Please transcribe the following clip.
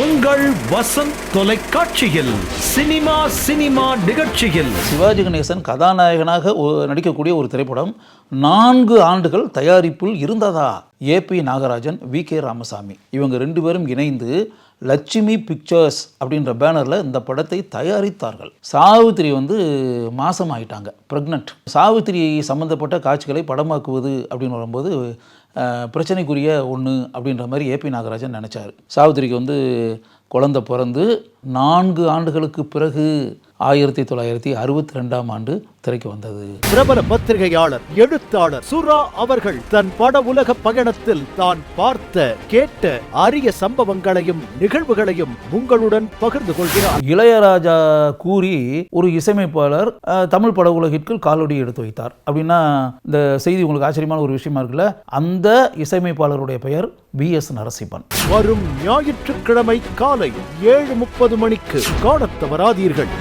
உங்கள் வசந்த் தொலைக்காட்சியில் cinema cinema நிகழ்ச்சியில். சிவாஜி கணேசன் கதாநாயகனாக நடிக்கக்கூடிய ஒரு திரைப்படம் நான்கு ஆண்டுகள் தயாரிப்பில் இருந்ததா? AB Nagarajan V K Ramasamy. இவங்க ரெண்டு பேரும் இணைந்து லட்சுமி பிக்சர்ஸ் அப்படின்ற பேனரில் இந்த படத்தை தயாரித்தார்கள். சாவித்திரி வந்து மாசம் ஆயிட்டாங்க ப்ரெக்னென்ட் சாவித்திரி சம்மந்தப்பட்ட காட்சிகளை படமாக்குவது அப்படின்னு வரும்போது பிரச்சனைக்குரிய ஒன்று அப்படின்ற மாதிரி ஏபி நாகராஜன் நினச்சார். சாவித்திரிக்கு வந்து குழந்தை பிறந்து நான்கு ஆண்டுகளுக்கு பிறகு ஆயிரத்தி தொள்ளாயிரத்தி அறுபத்தி ரெண்டாம் ஆண்டு திரைக்கு வந்தது. பிரபல பத்திரிகையாளர் எழுத்தாளர் சுரா அவர்கள் தன் பட உலக பயணத்தில் தான் பார்த்த கேட்ட அரிய சம்பவங்களையும் நிகழ்வுகளையும் உங்களுடன் பகிர்ந்து கொள்கிறார். இளையராஜா கூறி ஒரு இசையமைப்பாளர் தமிழ் பட உலகிற்கு காலடி எடுத்து வைத்தார். அப்படின்னா இந்த செய்தி உங்களுக்கு ஆச்சரியமான ஒரு விஷயமா இருக்குல்ல? அந்த இசையமைப்பாளருடைய பெயர் பி எஸ் நரசிம்மன். வரும் ஞாயிற்றுக்கிழமை காலை ஏழு முப்பது மணிக்கு காணத் தவறாதீர்கள்